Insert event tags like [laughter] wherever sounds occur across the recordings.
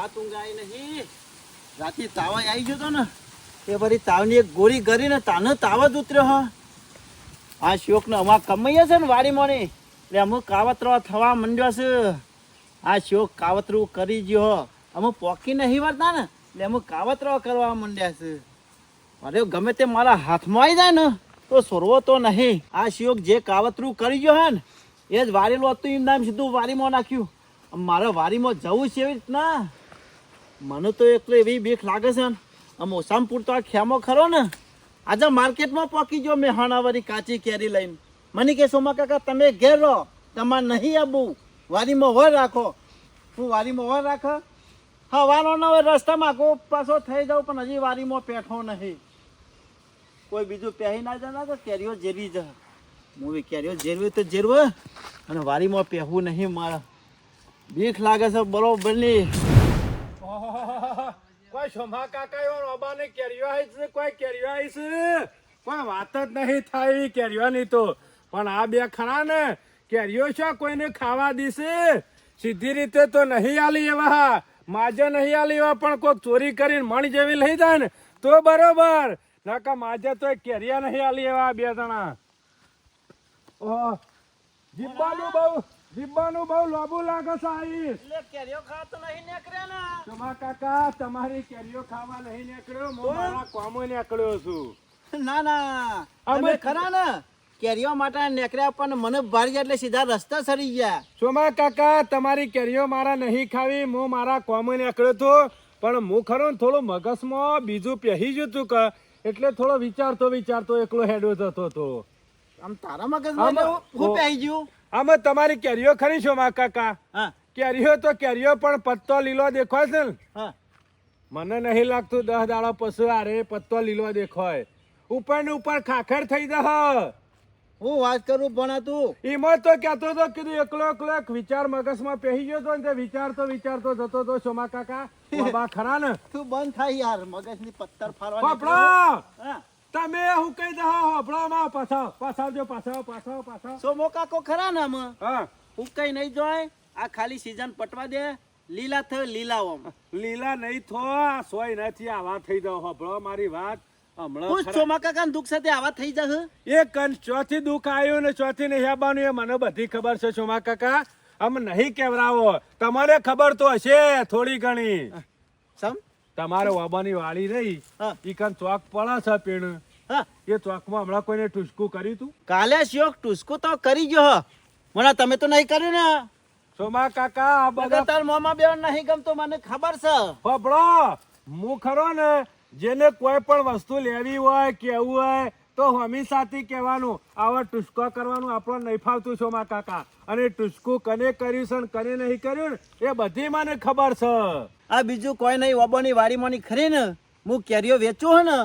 રાત તાવ આવી ગયો તો ને, તે પછી તાવની એક ગોળી કરીને તાનો તાવ ઉતર્યો હા. આ શોકને અમાર કમાઈએ છે ને વાડીમાં ને એટલે અમુક કાવતરો થવા માંડ્યો છે. આ શોક કાવતરું કરી ગયો અમુક પોકી નહીં વળતા ને, એટલે અમુક કાવતરો કરવા માંડ્યા છે. અરે ગમે તે મારા હાથમાં આવી જાય ને, તો સોરવો તો નહીં. આ શિયોગ જે કાવતરું કરી ગયો હે ને, એ જ વારેલું હતું, એમ નામ સીધું વારીમાં નાખ્યું. મારે વારીમાં જવું છે એવી રીતના. મને તો એકલો એવી બીક લાગે છે ને. આમ ઓસામપુર તો આ ખેમો ખરો ને. આજે માર્કેટમાં પહોંચી ગયો મેં હાણાવારી કાચી કેરી લઈને. મને કે સોમા કાકા, તમે ઘેર રહો. તમારે નહીં આબુ. વારીમાં વર રાખો. હું વારીમાં વર રાખો? હા, વારો ન હોય રસ્તામાં કો પાછો થઈ જાઉં, પણ હજી વારીમાં પેઠો નહીં. કોઈ બીજું પહેરી ના જાય તો કેરીઓ જેરવી જ. હું કેરીઓ જેરવી તો જેરવ અને વારીમાં પહેવું નહીં મારે. બીક લાગે છે બરોબરની. કોઈ શોભા કાકા એવો રોબાને કેરીઓ આવી કોઈ કેરીઓ આવી કોઈ વાત જ નહીં થાય કેરીઓની તો પણ આ બે ખરા ને કેરીઓ કોઈને ખાવા દીશે સીધી રીતે તો નહીં આલી એવા માજે નહીં આલી એવા પણ કોઈક ચોરી કરીને મણ જેવી લઈ જાય ને તો બરોબર નકા માજે તો કેરિયા નહીં આલી એવા બે જણા જીબ્બાનું બહુ જીબ્બાનું બહુ લોબુ લાગે છે એટલે કેરીઓ ખાતો નહીં નીકળ્યો ને. તમા કાકા તમારી કેરીઓ ખાવા નહીં નીકળ્યો હું મારા કોમો નીકળ્યો છું. ના ના. અમે- ખરા ને? કેરીઓ માટે નીકળ્યા પણ મને ભારી એટલે સીધા રસ્તા સરી ગયા. સોમા કાકા તમારી કેરીઓ મારા નહીં ખાવી હું મારા કોમો નીકળ્યો તો પણ હું ખરો થોડું મગજમાં બીજું પહેરી ગયું તું કે એટલે થોડો વિચારતો વિચારતો એકલો હેડો જતો હતો આમ તારા મગજમાં હું પહેરી ગયું? આમાં તમારી કેરીઓ ખરી સોમા કાકા? કેરીઓ તો કેરીઓ પણ પત્તો લીલો દેખાય છે ને? મને નહીં લાગતું દસ દાડો પશુ આરે પત્તો લીલો દેખાય. ઉપર ને ઉપર ખાખર થઈ જશે હું વાત કરું પણ તું. એમાં તો કહેતો તો કીધું એકલો એકલો એક વિચાર મગજમાં પહેરી ગયો તો ને તે વિચારતો વિચારતો જતો તો સોમા કાકા? [laughs] બાબા ખરા ને? તું બંધ થાય યાર મગજની પથ્થર ફાડવા હા. તમે હું કહી દો હોપળો માં પાછા પાછાવજો પાછા પાછા પાછા સો મોકા કો ખરા ને આમાં હા. હું કઈ નહીં જોય આ ખાલી સીઝન પટવા દે. લીલા થ લીલા ઓમ. લીલા નહીં થો સોય નથી આવા થઈ જાવ હભળો મારી વાત. હમણાં ચોમા કાકા દુઃખ સાથે આવા થઈ જશે એ કન ચોથી દુઃખ આવ્યું ને ચોથી નહીં આવવાનું એ મને બધી ખબર છે સોમા કાકા. આમ નહીં કેવરાવો. તમારે ખબર તો હશે થોડી ઘણી. સમ? તમારે વાબાની વાળી રહી. ઈ કન ચોક પડા છે પેણ. હા. એ ચોકમાં હમણાં કોઈને ટુસકું કર્યું તું? કાલે શોક ટુસકું તો કરી ગયો હ. મને તમે તો નહીં કર્યું ને. સોમા કાકા આ બધા તાર મોમાં બે નહીં ગમતો મને ખબર છે. હોભળો હું ખરો ને જેને કોઈ પણ વસ્તુ લેવી હોય કેવું હોય તો હંમેશાથી કહેવાનું, આવા ટુસકો કરવાનું આપણને નહીં ફાવતું સોમા કાકા. અને ટુસકું કને કર્યું છે ને કને નહીં કર્યું ને, એ બધી મને ખબર છે. આ બીજું કોઈ નહીં, ઓબોની વાડીમાંની ખરી ને. હું કેરીઓ વેચું હે ને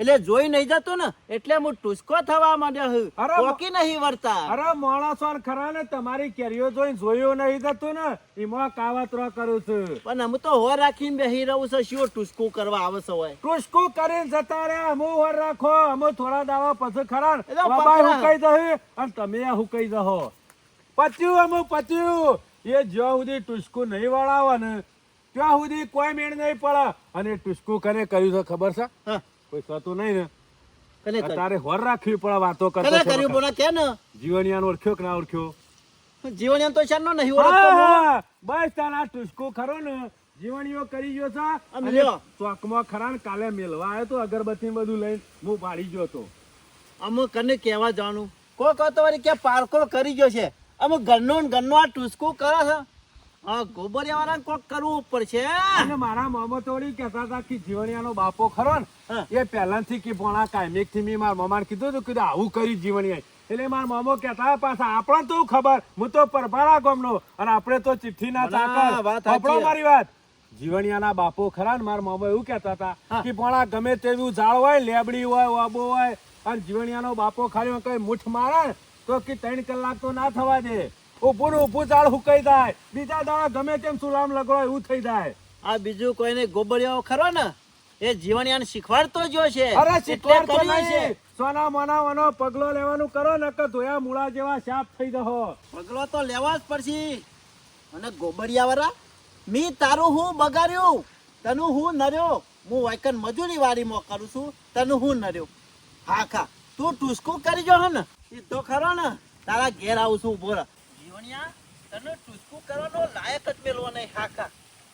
એટલે જોઈ નહીં જતો ને એટલે હું ટુસકો થવા માંડ્યો હું પોકી નહીં વર્તા અરે માણસો ખરા ને તમારી કેરીઓ જોઈ જોયું નહીં જતો ને એમાં કાવતરો કરું છું. પણ હું તો હો રાખીને બેહી રહું છું શું ટુસકો કરવા આવે છે હોય. ટુસકો કરીને જતા રે અમુ વર રાખો અમુ થોડા દાવા પછી ખરા બાબા. હુકાઈ જશે અને તમે હુકાઈ જહો પત્યું અમુ પત્યું એ જ્યાં સુધી ટુસકું નહીં વળાવે ને ત્યાં સુધી કોઈ મેળ નહીં પડે. અને ટુસકું કરે કર્યું છે ખબર છે? હા. કોઈ થતું નહીં ને. કને તારે હોર રાખવી પડે વાતો કને કર્યું બોલા કે ને? જીવનિયાનો ઓળખ્યો કે ના ઓળખ્યો? જીવન એમ તો શાનો નહીં ઓળખતો બસ તારા ટુસકો ખરો ને. જીવણીઓ કરી ગયો છે. અને ચોકમાં ખરા ને કાલે મેલવા આવ્યો તો અગરબત્તી બધું લઈને હું પાડી ગયો તો અમે કને કહેવા જાણું? કોઈ કહો તો કે પારકો કરી ગયો છે. અમે ઘરનો ઘરનો આ ટુસકું કરે છે. હા કોક કરવું પડશે. અને મારા મામા તો કહેતા હતા કે જીવણિયાનો બાપો ખરો ને એ પહેલાથી કે ભોણા કાયમિકથી મેં મારા મામાને કીધું હતું કીધું આવું કર્યું જીવણિયા એટલે મારા મામો કહેતા પાછા આપણને તો ખબર હું તો પરભારા ગામનો અને આપણે તો ચિઠ્ઠી ના ના, ચાકર. મારી વાત. જીવણિયાના બાપો ખરા ને મારા મામા એવું કહેતા હતા કે પોણા ગમે તેવું ઝાડ હોય લેબડી હોય વાબો હોય અને જીવણિયાનો બાપો ખાલી કઈ મુઠ મારે તો કે ત્રણ કલાક તો ના થવા દે. ઊભું ને ઊભું હુકાઈ જાય બીજા દાડા ગમે તેમ સુલામ લગડો એવું થઈ જાય. આ બીજું કોઈને ગોબરિયાઓ ખરો ને એ જીવનયાન શીખવાડતો જો છે. અરે શીખવાડતો નહીં. સોના મોના વનો પગલો લેવાનું કરો નકર ધોયા મૂળા જેવા શાપ થઈ જહો. પગલો તો લેવા જ પડશે. અને ગોબરિયાવાળા મી તારું હું બગાડ્યું તનું હું નર્યો. હું વાયકન મજૂરી વાળીમાં કરું છું તનું હું નર્યો. હા ખા. તું ટુસકું કરી જો હે ને. એ તો ખરો ને તારા ઘેર આવું છું ઊભો તને ટુસકું કરવાનો લાયક જ મેળવો નહીં હા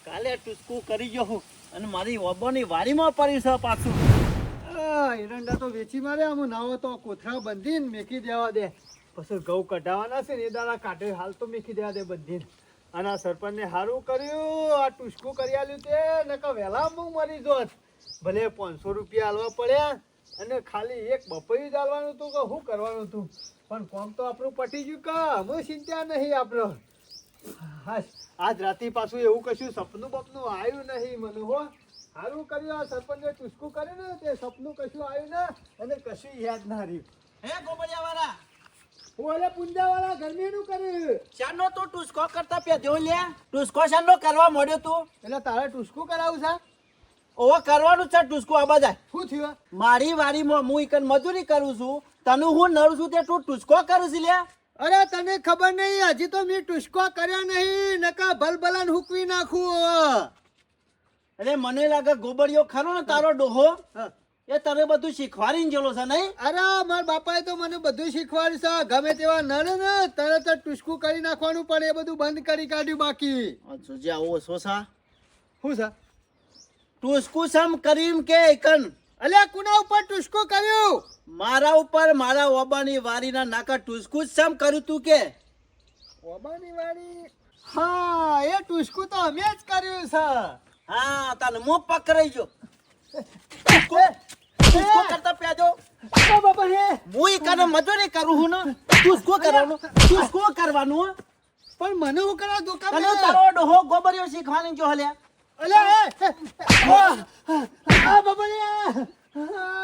કાલે ટુસકું કરી હું અને મારી ઓબોની વાડીમાં પડી છે પાછું. એરંડા તો વેચી મારે હું નાવો તો કોથળા બંધીને મેકી દેવા દે. પછી ઘઉં કઢાવાના છે ને દાડા કાઢે, હાલ તો મેકી દેવા દે બંધીને. અને સરપંચને સારું કર્યું, આ ટુસકું કરી આલ્યું તે, નકર વહેલા હું મરી જોત. ભલે પાંચસો રૂપિયા આલવા પડ્યા અને ખાલી એક બપોરી ચાલવાનું હતું કે શું કરવાનું હતું? પણ કોમ તો આપણું પટી ગયું કે અમે ચિંતા નહીં આપણો. આજ રાતે પાછું એવું કશું સપનું બપનું આવ્યું નહીં મને હો. સારું કર્યું આ સરપંચે ટુસકું કર્યું ને તે સપનું કશું આવ્યું ને અને કશું યાદ ના રહ્યું. હે ગોબડિયા વાળા હું એટલે પુંજાવાળા ગરમીનું કર્યું. શાનો તું ટુસકો કરતા પેદ્યો લે. ટુસકો શાનો કરવા મળ્યો તું. એટલે તારે ટુસકું કરાવું છે? ઓવો કરવાનું છે ટુસકો આ બધા. શું થયું? મારી વાડીમાં હું એક મજૂરી કરું છું તને હું નરું છું તે તું ટુસકો કરું છું લે અરે તને ખબર નહીં હજી તો મેં ટુસકો કર્યા નહીં નકા ભલભલાન હુકવી નાખું અરે મને લાગે ગોબડિયો ખરો ને તારો ડોહો. એ તને બધું શીખવાડીને જેલો છે નહીં? અરે મારા બાપાએ તો મને બધું શીખવાડ્યું છે. ગમે તેવા નડે ને તરત જ ટુસકું કરી નાખવાનું પડે એ બધું બંધ કરી કાઢ્યું બાકી. જે આવો સોસા શું છે ટુસકું સમ કરીમ કે એકન. અલ્યા કુના ઉપર ટુસ્કુ કર્યું? મારા ઉપર મારા ઓબાની વારીના નાકા ટુસ્કુ જ સમ કર્યું તું કે? ઓબાની વારી? હા એ ટુસ્કુ તો અમે જ કર્યું છે. હા તને મો પકડાઈ ગયો. ટુસકો? કરતા પેજો બાબા હે હું ઈકન મજૂરી કરું હું ને? ટુસકો કરવાનો. ટુસકો કરવાનું પણ મને હું કરા દુકાન તને તારો ડોહો ગોબરિયો શીખવાની જો હલ્યા.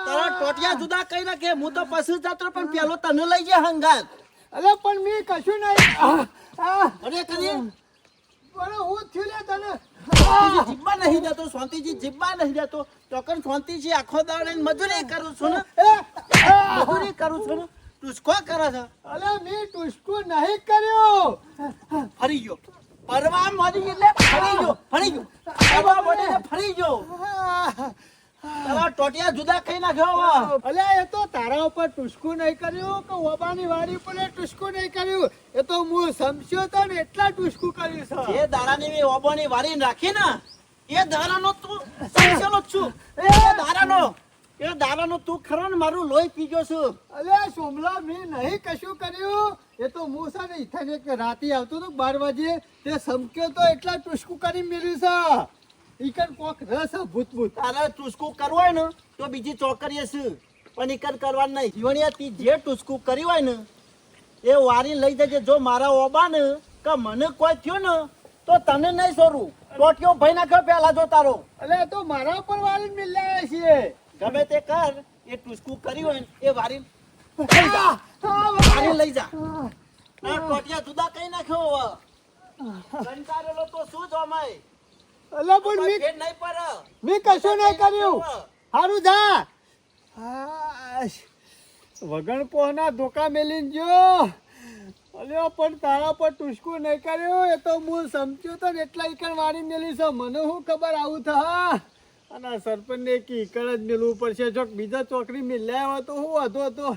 તારા ટોટિયા જુદા કઈ નાખે. હું તો પશુ જાત્ર પણ પેલો તને લઈ જાય હંગાત. અલે પણ મેં કશું નહીં. અરે કરી અરે હું થયું તને શાંતિથી નહીં દેતો શાંતિજી જીવવા નહીં દેતો ચોકન શાંતિજી આખો દાડે મજૂરી કરું છું ને. મજૂરી કરું છું ટુસકો કરે છે. અલે મેં ટુસકું નહીં કર્યો. ફરી ગયો. પરવા મરી એટલે ફરી ગયો ફરી ગયો. પરવા મરી એટલે ફરી ગયો. તારા ટોટિયા જુદા કઈ નાખ્યો. અલ્યા એ તો તારા ઉપર ટુસકું નહીં કર્યું કે ઓબાની વાડી ઉપર ટુસકું નહીં કર્યું? એ તો હું સમજ્યો તો ને એટલા ટુસકું કર્યું છે. જે દારાની મેં ઓબાની વાડી રાખી ને એ દારાનો તું સમજેલો છું. એ દારાનો. એ દારાનો તું ખરો ને મારું લોહી પીજો છું. અલે સોમલા મેં નહીં કશું કર્યું. એ તો હું છે ને ઈથાને એક રાતે આવતો તો બાર વાગે. તે સમક્યો તો એટલા ટુસકું કરી મેળ્યું છે. ઈકન કોક રસ ભૂત ભૂત તારે ટુસકું કરવું હોય ને તો બીજી ચોકરીએ છે. પણ ઈકન કરવાનું નહીં. જીવણિયા તી જે ટુસકું કર્યું હોય ને એ વારી લઈ જજે. જો મારા ઓબા ને કે મને કોઈ થયું ને તો તને નહીં તો ટોટિયો ભાઈ નાખ્યો પેલા જો તારો. એટલે તો મારા ઉપર વાળી મિલ્યા છીએ ગમે તે કર એ ટુસકું કર્યું હોય એ વારી આ, આ, વારી લઈ જા. આ કોટિયા જુદા કઈ નાખ્યો હવે. કંટારેલો તો શું જમાય અલે પણ મેં નહીં પર. મી કશું નહીં કર્યું. હારું જા. વગણ પોહના ધોકા મેલીને જો અલ્યો પણ તારા પર ટુસકું નહીં કર્યું. એ તો હું સમજ્યો તો એટલા ઈકણ વાળી મેલી છે. મને શું ખબર આવું થા? અને સરપંચને કીકળ જ મેલવું પડશે. જો બીજા ચોકડી મિલ્યા હોય તો હું હતો હતો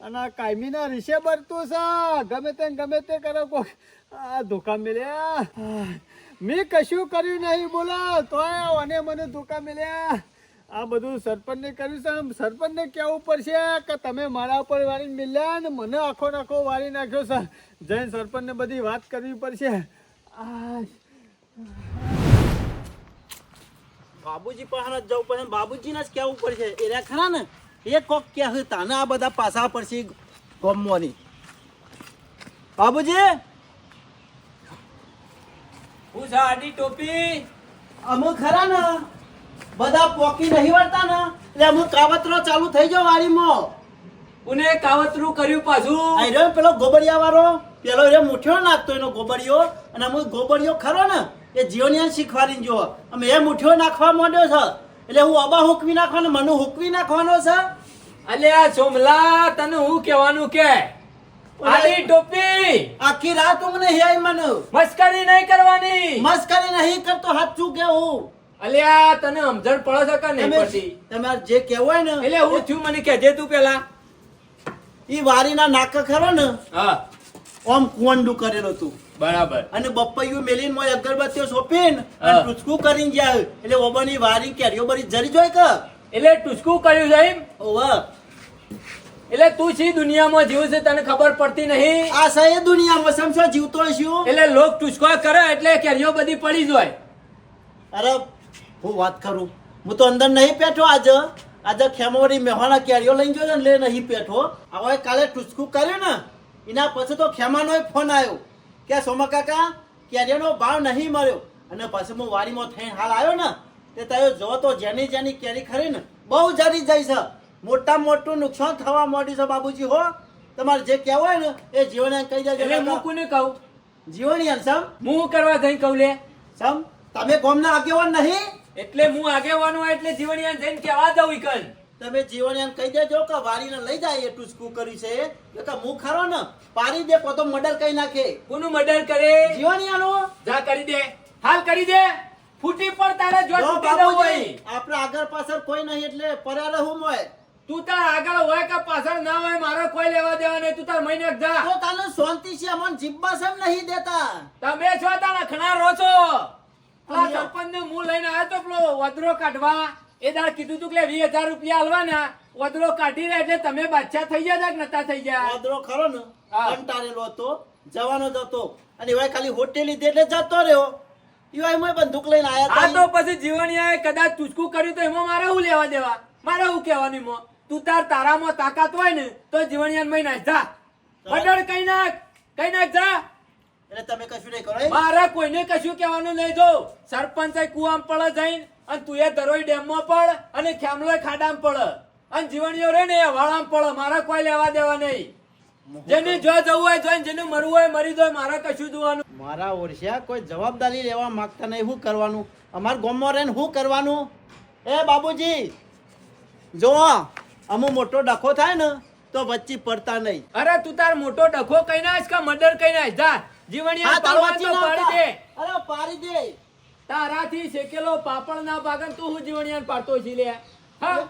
અને કાયમીના રીસે બરતું છે. ગમે તે ગમે તે કરો કોઈ આ ધોકા મેલ્યા. મેં કશું કર્યું નહીં, બોલો. તોય અને મને ધોકા મેલ્યા. આ બધું સરપંચને કર્યું છે. સરપંચને કહેવું પડશે કે તમે મારા ઉપર વાળી મિલ્યા ને મને આખો નાખો વાળી નાખ્યો સર જઈને સરપંચને બધી વાત કરવી પડશે. આ બાબુજી પાસે જવું પડે બાબુજીને જ કહેવું પડશે. એના ખરા ને એ કોક કે હે તાને આ બધા પાસા પડશે ગમવાની બાબુજી? હું આડી ટોપી? અમે ખરા ને બધા પોકી નહીં વળતા ને એટલે અમુક કાવતરો ચાલુ થઈ જાવ વાડીમાં. ઉને કાવતરું કર્યું પાછું? આઈ રહ્યો પેલો ગોબડિયા વાળો પેલો એ મુઠ્યો નાખતો એનો ગોબડિયો અને અમુક ગોબડિયો ખરો ને એ જીવનિયા શીખવાડીને જો અમે એ મુઠ્યો નાખવા માંડ્યો છે. એટલે હું અબા હુકવી નાખવાનો મને હુકવી નાખવાનો છે. અલે આ સોમલા તને હું કહેવાનું કે? આલી ટોપી. આખી રાત ઊંઘ નહીં આવી મને. મસ્કરી નહીં કરવાની. મસ્કરી નહીં કરતો હાથ શું કેવું અલ્યા તને સમજણ પડે છે કે નહીં પડતી? તમારે જે કહેવું હોય ને એટલે હું થયું મને કહેજે તું પેલા. ઈ વારીના નાક ખરો ને હા. ઓમ કુંડું કરેલું હતું બરાબર. અને બપ્પૈયું મેલીન મોય અગરબત્તીઓ સોપીન અને. ટૂચકું કરીને જાય એટલે ઓબાની વારી કેરીઓ બરી જરી જોઈ કે? એટલે ટુચકું કર્યું છે એમ? ઓવા. એટલે તું છી દુનિયામાં જીવ છે તને ખબર પડતી નહીં? આ સહી દુનિયામાં સમજો જીવતો છું એટલે લોક ટુચકો કરે એટલે કેરીઓ બધી પડી જાય અરે હું વાત કરું. હું તો અંદર નહીં બેઠો આજે. આજે ખેમોરી મેહોણા કેરીઓ લઈને જોયો ને લે નહીં બેઠો હવે કાલે ટુચકું કર્યું ને એના પછી તો ખેમાનો ફોન આવ્યો. કે સોમા કાકા કેરીઓનો ભાવ નહીં મળ્યો. અને પછી હું વાડીમાં થઈને હાલ આવ્યો ને તે તયો જો તો જેની જેની કેરી ખરી ને બહુ જરી જાય છે. મોટા મોટું નુકસાન થવા માંડ્યું છે બાબુજી હો. તમારે જે કહેવું હોય ને એ જીવન કહી જાય એટલે દેજો કોને કહું? જીવન સમ? હું કરવા જઈને કહું લે? સમ? તમે ગોમના આગેવાન નહીં? એટલે હું આગેવાન હોય એટલે જીવણિયા જઈને કહેવા દઉં ઈકન તમે જીવણિયાને કહી દેજો કે વારીને લઈ જાય એટલું સ્કૂ કર્યું છે. કે હું ખરો ને. પાડી દે પોતો મર્ડર કરી નાખે. કોનું મર્ડર કરે? જીવણિયાનો જા કરી દે. હાલ કરી દે. ફૂટી પણ તારે જો ફૂટી હોય. આપણે આગળ પાછળ કોઈ નહીં એટલે પર્યા રહું હોય તું તાર આગળ હોય કે પાછળ ના હોય મારે કોઈ લેવા દેવા નહીં. તું તાર મહિને જા. તો તને શાંતિ છે અમને જીબ્બા સેમ નહીં દેતા. તમે છો તારા ખણા રો છો આ સરપંચ ને હું લઈને આવ્યો તો પેલો વદરો કાઢવા. એ દાડ કીધું તું કે વીસ હજાર રૂપિયા આલવાના. ઓદરો કાઢી રહ્યા એટલે તમે બાદશાહ થઈ ગયા કે નતા થઈ ગયા? ઓદરો ખરો ને. કંટાળેલો હતો જવાનો જતો અને એવાય ખાલી હોટેલ લીધી એટલે જતો રહ્યો. એવાય મેં બંદૂક લઈને આ આયા તો પછી જીવણિયાએ કદાચ ટૂચકું કર્યું તો એમાં મારે હું લેવા દેવા? મારે હું કહેવાનું એમાં? તું તાર તારામાં તાકાત હોય ને તો જીવણિયાને મહી નાખ જા. મર્ડર કઈ નાખ કઈ નાખ જા. એટલે તમે કશું નહીં કરો મારા કોઈને કશું કહેવાનું નહીં જો. સરપંચ કુવામ પડે જઈને અને તું એ ધરોઈ ડેમમાં પડ અને ખેમલો ખાડામાં પડ. અને જીવણીઓ રે ને એ વાળામાં પડ. મારા કોઈ લેવા દેવા નહીં. જેને જો જવું હોય જોઈને જેને મરવું હોય મરી જાય મારા કશું જોવાનું. મારા ઓરસિયા કોઈ જવાબદારી લેવા માંગતા નહીં. શું કરવાનું? અમાર ગામમાં રહીને શું કરવાનું? એ બાબુજી જો અમુ મોટો ડખો થાય ને તો વચ્ચે પડતા નહીં. અરે તું તાર મોટો ડખો કઈ નાખ કે મર્ડર કઈ નાખ જા જીવણીયા પાડી દે. અરે પાડી દે. તારાથી શેકેલો પાપડ ના ભાગન તું હું જીવણીયાને પાડતો છી લે. હા?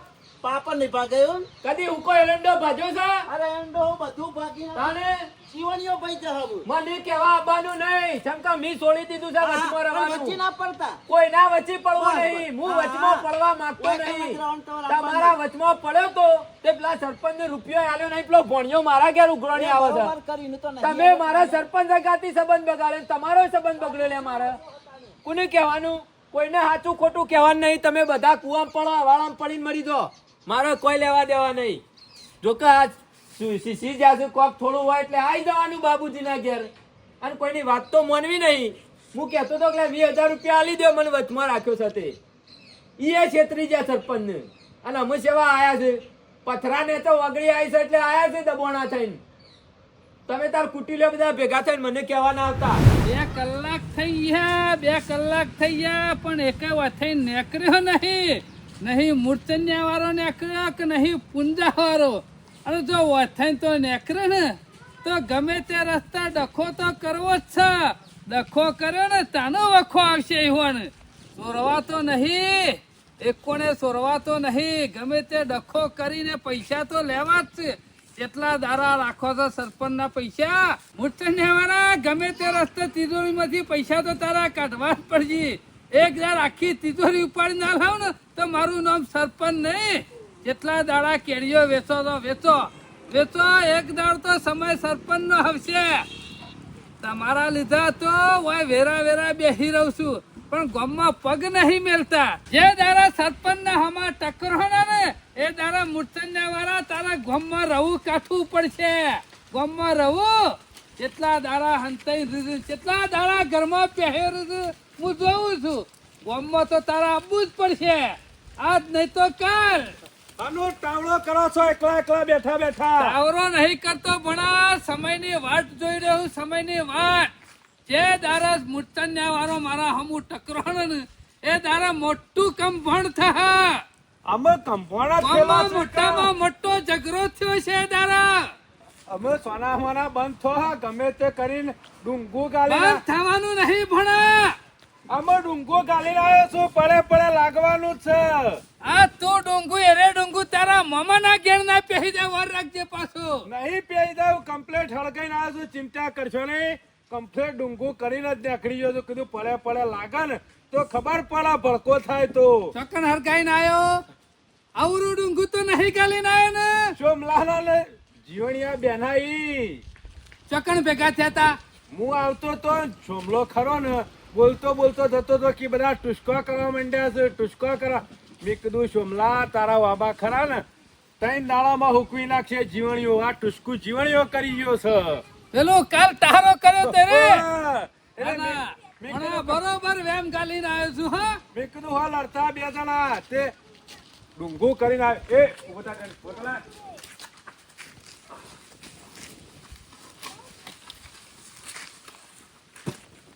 પાપા નહીં ભાગાયું કદી ઉકો એલંડો ભાજો છે? અરે એલંડો બધું ભાગી તાને જીવણિયો ભાઈ જહાબુ મને કેવા આવવાનું નહીં. ચમકા મી છોડી દીધું છે વચમાં વચ્ચે ના પડતા. કોઈ ના વચ્ચે પડવું નહીં. હું વચમાં પડવા માંગતો નહીં. તમારા વચમાં પડ્યો તો તે પેલા સરપંચ રૂપિયો આલ્યો નહીં. પેલો ભણ્યો મારા ઘેર ઉઘરણી આવે છે. તમે મારા સરપંચ ગાતી સંબંધ બગાડે તમારો સંબંધ બગડે લે મારે. કોને કહેવાનું? કોઈને સાચું ખોટું કહેવાનું નહીં. તમે બધા કુવામ પડો વાળામાં પડીને મરી દો મારે કોઈ લેવા દેવા નહીં. જો કે આ શીશી જાશે કોક થોડું હોય એટલે આવી જવાનું બાબુજીના ઘેર. અને કોઈની વાત તો માનવી નહીં. હું કહેતો હતો કે વીસ હજાર રૂપિયા આલી દો, મને વચમાં રાખ્યો સાથે એ છેતરી ગયા સરપંચને. અને અમે સેવા આવ્યા છે. પથરાને તો વગડી આવી છે એટલે આવ્યા છે દબોણા થઈને. તમે તાર કુટીલો બધા ભેગા થઈને મને કહેવાના હતા બે કલાક થઈ ગયા, બે કલાક થઈ ગયા, પણ એક થઈ નીકળ્યો નહીં. નહીં મૂર્તન્યા વાળો નીકળ્યો કે નહીં પુંજા વાળો અને જો વથઈ તો નીકળે ને, તો ગમે તે રસ્તા ડખો તો કરવો જ છે. ડખો કર્યો ને, તાનો વખો આવશે એવો ચોરવા તો નહીં. એકોને સોરવા તો નહીં. ગમે તે ડખો કરીને પૈસા તો લેવા જ છે. કેટલા દારા રાખો છો સરપંચના પૈસા મૂર્તને વાળા ગમે તે રસ્તે તિજોરીમાંથી પૈસા તો તારા કાઢવા જ પડશે. એક દાર આખી તિજોરી ઉપાડી ના લાવ ને તો મારું નામ સરપંચ નહીં. જેટલા દાડા કેરીઓ વેચો તો વેચો. વેચો, એક દાડ તો સમય સરપંચ નો આવશે તમારા લીધા તો વેરા વેરા બેસી રહું છું. પણ ગામમાં પગ નહીં મેલતા. જે દારા સરપંચ ના હમા ટકરો ને એ દારા મૂર્તન્યા વાળા તારા ગામમાં રહું કાઠવું પડશે. ગામમાં રહું કેટલા દારા હંતાઈ રીધું કેટલા દાડા ઘરમાં પહેર્યું છે હું જોઉં છું. ગામમાં તો તારા આવવું જ પડશે. આજ નહીં તો કાલ. આનો ટાવડો કરો છો એકલા એકલા બેઠા બેઠા. આવરો નહીં કરતો ભણા સમયની વાટ જોઈ રહ્યો સમયની વાટ. જે દારા મૂર્તન્યા વાળો મારા હમુ ટકરોણ ને એ દારા મોટું કંભણ થા અમે કંભોણા થયેલા મોટામાં મોટો ઝઘડો થયો છે દારા. અમે સોના મોના બંધ થો ગમે તે કરીને ડુંગુ ગાલી બંધ થવાનું નહીં ભણા. અમે ડુંગો ગાલી રહ્યો છું પડે પડે લાગવાનું છે. આ તું ડુંગુ એરે ડુંગુ તારા મામાના ઘેર ના પહેરી દે વાર રાખજે પાછો. નહીં પહેરી દઉં કમ્પ્લેટ હળગાઈને આવ્યો છું ચિંતા કરશો નહીં. કમ્પ્લેટ ડુંગુ કરીને જ નીકળી ગયો તો કીધું પડે પડે લાગે ને તો ખબર પડે ભડકો થાય તો. ચકન હરકાઈ ને આવ્યો આવરું ડુંગુ તો નહીં ગાલીને આયો ને. સોમલાના ને? જીવણિયા બેનાઈ. ચકન ભેગા થયા તા. હું આવતો તો સોમલો ખરો ને બોલતો બોલતો જતો તો કે બધા ટુસ્કો કરવા માંડ્યા છે ટુસ્કો કરવા. મેં કીધું સોમલા તારા વાબા ખરા ને. ત્રણ દાડામાં હુકવી નાખશે જીવણીઓ. આ ટુસકું જીવણીઓ કરી ગયો છે. પેલો કાલ તારો કર્યો તે રે. ના, બરોબર વેમ ગાલીને આવ્યો છું હા. મેં કીધું હા લડતા બે જણા તે ડુંગો કરીને આવે એ ઊભો થા.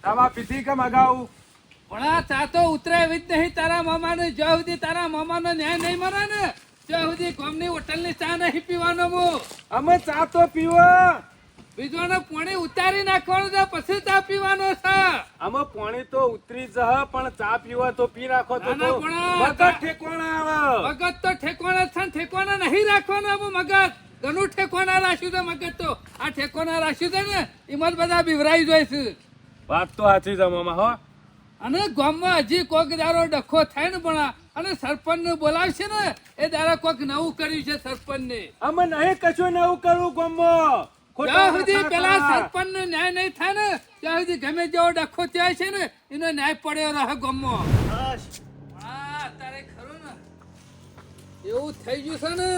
તાવા પીધી કે મગાવું ભણા ચા તો ઉતરાય જ નહીં તારા મામાને જ્યાં સુધી તારા મામાનો ન્યાય નહીં મરે ને ત્યાં સુધી ગામની હોટલની ચા નહીં પીવાનો હું. અમે ચા તો પીવો. બીજોને પાણી ઉતારી નાખવાનું છે પછી ચા પીવાનો છે. અમે પાણી તો ઉતરી જ પણ ચા પીવા તો પી રાખો તો ના, ના, પણ- વગર ઠેકોણા આવે. મગજ તો ઠેકવાના છે ઠેકવાના નહીં રાખવાનો આમાં મગજ. ઘણું ઠેકવાના રાખ્યું છે મગજ તો. આ ઠેકવાના રાખ્યું છે ને એમાં બધા બિવરાઈ જાય છે. વાત તો સાચી છે મામા હો. અને ગામમાં હજી કોક દારો ડખો થાય ને પણ અને સરપંચ ને બોલાવશે ને એ દારા કોક નવું કર્યું છે સરપંચ ને અમે નહીં કશું નવું કરવું ગમો જ્યાં સુધી પેલા સરપંચ નો ન્યાય નહીં થાય ને ત્યાં સુધી ગમે જેવો ડખો ત્યાં છે ને એનો ન્યાય પડ્યો રહે ગમો. હા અત્યારે ખરું ને. એવું થઈ ગયું છે ને.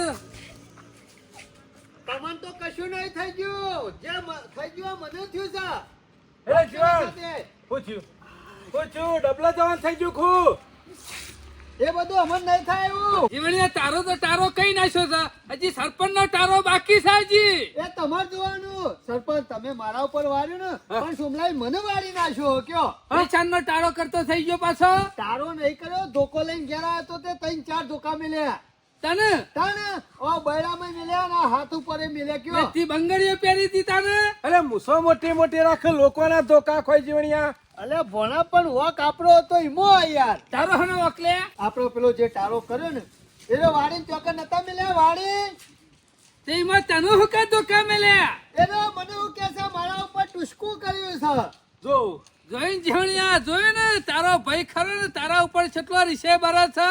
તમને તો કશું નહીં થઈ ગયું. જે થઈ ગયું એ મને થયું છે. હે જીવન પૂછ્યું. પૂછ્યું ડબલા જવાન થઈ ગયું ખું એ બધું અમન નહીં થાય એવું. જીવણીયા તારો તો તારો કઈ નાખ્યો છે? હજી સરપંચ નો તારો બાકી છે હજી. એ તમારે જોવાનું. સરપંચ તમે મારા ઉપર વાર્યું ને પણ સોમલાઈ મને વાળી નાખ્યો કયો. પૈસાન નો તારો કરતો થઈ ગયો પાછો. તારો નહીં કર્યો ધોકો લઈને ઘેર આવ્યો તો તે ત્રણ ચાર ધોકા મેલ્યા. તને? તાને? ઓ બૈરામાં મેલ્યા ના હાથ ઉપર એ મેલ્યા કયો. બેટી બંગડીઓ પહેરી હતી તને? અરે મૂસો મોટી મોટી રાખે લોકોના ધોકા ખોઈ જીવણિયા. અલે ભણા પણ વોક આપણો હતો ઈમો યાર. તારો હનો વકલે આપણો પેલો જે ટારો કર્યો ને એનો વાડી ચોકર નતા મેલ્યા વાડી તેમાં તને હું તો કે મેલ્યા? એનો મને હું કે છે મારા ઉપર ટુસકુ કર્યું છે. જો. જોઈને જીવણિયા જોયું ને તારો ભાઈ ખરો ને તારા ઉપર કેટલો રીસે બરે છે.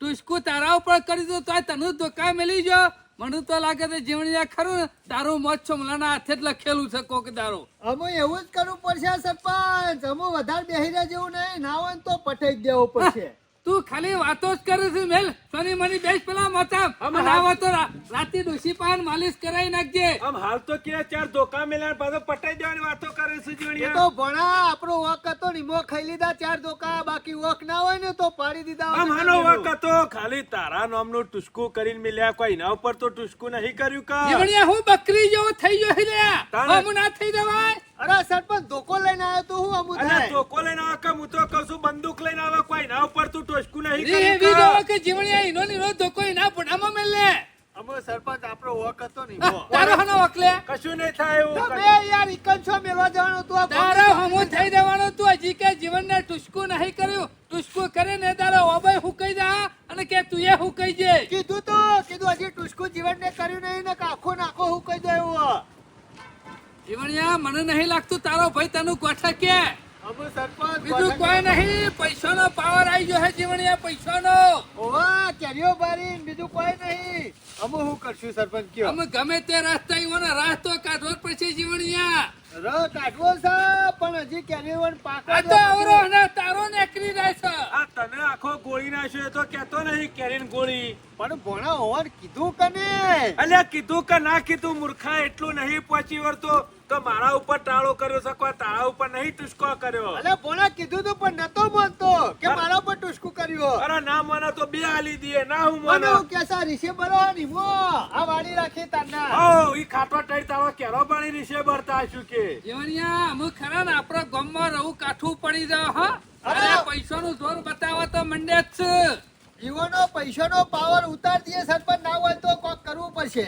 ટુસકું તારા ઉપર કરી દો તો તને ધોકા મેલી જો મને તો લાગે છે જીવણી ખરું તારું મોત છો મલાના હાથે જ લખેલું છે કોક તારો અમે એવું જ કરવું પડશે સરપંચ. અમે વધારે બેહી જેવું નહીં. ના હોય તો પઠાઈ દેવું પડશે. તું ખાલી વાતો જ કરે છે મેલ. સોની મની બેસ પેલા મોતા અમે અને આવો તો રાતે ડોસી પાન માલિશ કરાવી નાખજે. આમ હાલ તો કે ચાર ધોકા મેલા પાછો પટાઈ દેવાની વાતો કરે છે એ તો ભણા આપણો વોક હતો નિમો ખાઈ લીધા ચાર ધોકા બાકી વોક ના હોય ને તો પાડી દીધા આમ હાનો ને હતો ખાલી તારા નામનું ટુસ્કું કરીને મિલ્યા કોઈ ના ઉપર તો ટુસ્કુ નહીં કર્યું કા જીવણિયા હું બકરી જેવો થઈ ગયો છે લ્યા. તાણે- હમ ના થઈ જવાય. અરે સરપંચ ધોકો લઈને આવ્યો તો હું અમુ થાય. ધોકો લઈને આવે કે હું તો કહું છું બંદૂક લઈને આવે કોઈ ના ઉપર તું ટુસ્કું નહીં રી કર્યું એવી કા? જોવો કે જીવણિયા ઈનો રો ધોકો એના પોટામાં મેલે અમો સરપંચ આપણો વોક હતો ને. તારો હનો વકલે કશું નહીં થાય એવું તમે યાર ઇકન છો મેળવા જવાનો તું તારો હમો થઈ દેવાનો તું હજી કે જીવનને ટુસકું નહીં કર્યું. ટુસકું કરે ને તારો ઓબય હુકાઈ જા અને કે તું એ હુકાઈ જે. કીધું તો કીધું હજી ટુસકું જીવન ને કર્યું નહીં ને કાખો નાખો હું કહી દો એવું. જીવણિયા મને નહીં લાગતું તારો ભાઈ તનું કોઠા કે સરપંચ બીજું કોઈ નહીં પૈસાનો પાવર આવી ગયો હે જીવણિયા પૈસાનો. ઓવા કેરીઓ બારી બીજું કોઈ નહીં. અમે શું કરશું સરપંચ કયો? અમે ગમે તે રસ્તા ઈવોને રસ્તો કાઢવો જ પડશે જીવણિયા ર કાઢવો છે પણ હજી કેરીઓ આ પાકવા તો અવરો ને તારો નેકરી છે. આ તને આખો ગોળી નાખ્યો એ તો કેતો નહીં કેરીન ગોળી. પણ ભણા હોવાનું કીધું કને અલ્યા કીધું કે ના કીધું મૂર્ખા એટલું નહીં પહોંચી વળતો કે મારા ઉપર ટાળો કર્યો છે કોઈ તારા ઉપર નહીં ટુસ્કો કર્યો. અલે ભણા કીધું તો પણ નતો માનતો કે મારા ઉપર ટુસકું કર્યો. અરે ના મને તો બે આલી દીએ ના હું મને. મને એવું કે છે રીસે બરો નિમો. આ વાડી રાખી તન્ના ઓ ઈ ખાટો ટાઈ તારો કેરો પાણી રીશે ભરતા હશું કે. જીવણિયા અમે ખરા ને આપણો ગામમાં રહું કાઠું પડી જાવ હા. અરે. પૈસાનું જોર બતાવો તો મંડે જ છે. જીવોનો પૈસાનો પાવર ઉતાર દઈએ સરપંચ ના હોય તો કોક કરવું પડશે.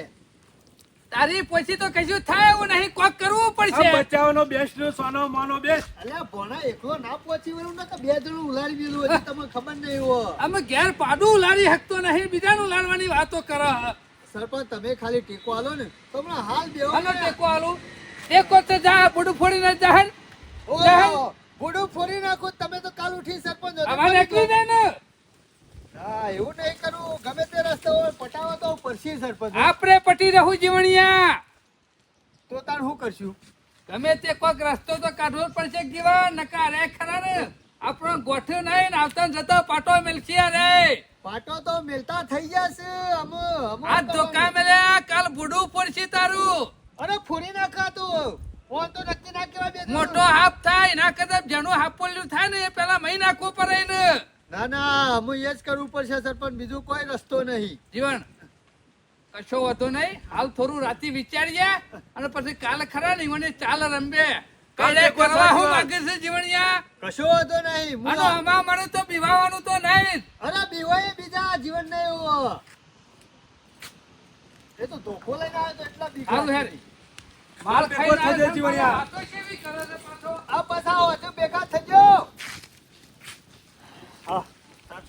તારી પછી તો કશું થાય એવું નહીં કોક કરવું પડશે. બચાવનો બેસ્ટ સોનો માનો બેસ્ટ. અલ્યા ભોણા એકલો ના પહોંચી વળું ને તો બે જણું ઉલાડી દીધું હજી તમને ખબર નહીં હો અમે ઘેર પાડું ઉલાડી શકતો નહીં બીજાનું લાડવાની વાતો કરો. સરપંચ તમે ખાલી ટેકો આલો ને તમને હાલ દેવો હાલો. ટેકો આલો. ટેકો તો જા બુડું ફોડીને જાહન જહન જાહન. ગુડું ફોડી નાખો તમે તો કાલ ઉઠી સરપંચ. અમારે એકલી દે ને હા એવું નહીં કરવું ગમે તે રસ્તો હોય પટાવો તો પડશે સરપંચ આપણે પટી રહું જીવણિયા. તો તાર શું કરશું? તમે તે કોઈક રસ્તો તો કાઢવો જ પડશે જીવા નકા રે ખરા રે આપણો ગોઠ્યો નહીં આવતા જતા પાટો મેલશે રે પાટો તો મેલતા થઈ જશે અમ આ ધોકા મેલ્યા કાલ બુડું પડશે તારું. અરે ફૂરી નાખા તું. ફોન તો નક્કી ના બે મોટો હાફ થાય એના કરતા જેનું હાફ પોલ્યું થાય ને એ પેલા મહી નાખવું પડે ને. ના ના અમે એ જ કરવું પડશે સરપંચ બીજું કોઈ રસ્તો નહીં. જીવન કશો હતો નહીં. હાલ થોડું રાતે વિચારીએ અને પછી કાલે ખરા નહીં મને ચાલ રમબે કાલે કરવા હું માંગે છે જીવણિયા? કશો વાંધો નહીં હું અને આમાં મને તો બીવાવાનું તો નહીં. અરે બીવાય બીજા જીવન નહીં એવો એ તો ધોખો લઈને આવ્યો તો એટલા બીજા હાલ હેર. માલ ખાઈ ના થજે આવ્યો છે, જીવણિયા. કેવી કરે છે પાછો? આ પાછા હજુ ભેગા થજો. હા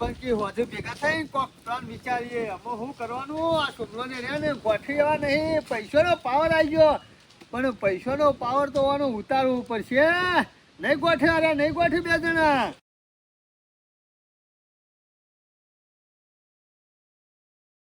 સરપંચ કી હજુ ભેગા થઈ કોક પ્લાન વિચારીએ, અમે, શું કરવાનું? આ છોકરોને રહ્યા ને ગોઠવી એવા નહીં. પૈસાનો પાવર આવી ગયો. પણ પૈસાનો પાવર તો આનો ઉતારવું પડશે. નહીં ગોઠવ્યા નહીં ગોઠવી બે જણા.